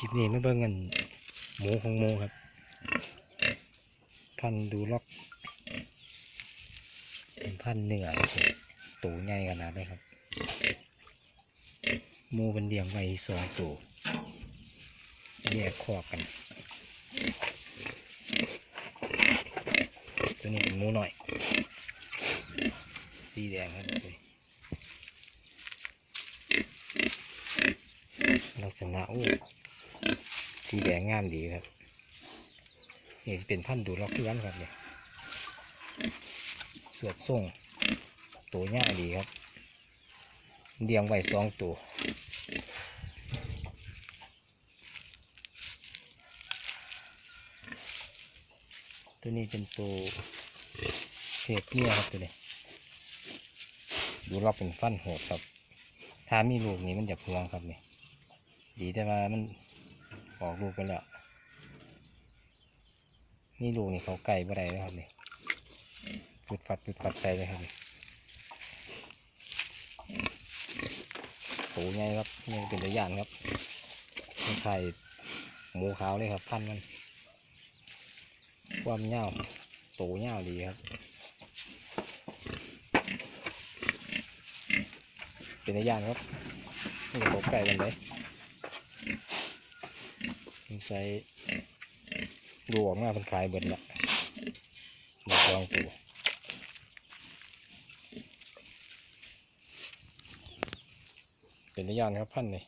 คลิปนี้มาเบิ่งกันหมูของหมูครับ พันดูล็อกเป็นพันเนื้อตูใหญ่ขนาดเลยครับหมูเป็นเดียงไว้สองตัวแยกคอกกัน ตัวนี้เป็นหมูหน่อย สีแดงครับลักษณะโอ้ สีแดงงามดีครับ นี่เป็นพันธุ์ดูล็อกที่กันครับเนี่ยสวดส่งตัวใหญ่ดีครับเดียงไว้สองตัวตัวนี้เป็นตัวเทปเมียครับตัวนี้ดูล็อกเป็นฟันโหดครับ ถ้ามีลูกนี้มันจะพวงครับนี่ดีแต่ว่ามัน ออกลูกไปแล้ว นี่ลูกนี่เขาไก่บ่ได้แล้วครับนี่ปุดฟัดปุดฟัดใส่เลยครับนี่ตูใหญ่ครับนี่เป็นตัวอย่างครับมันไข่หมูขาวเลยครับพันมัน ความยาตูยาดีครับ เป็นตัวอย่างครับนี่ก็ตกไก่กันเลย ใส่ดูออกมาเป็นคลายเบิดละมดลองตัวเป็นตัวอย่านครับพันเลย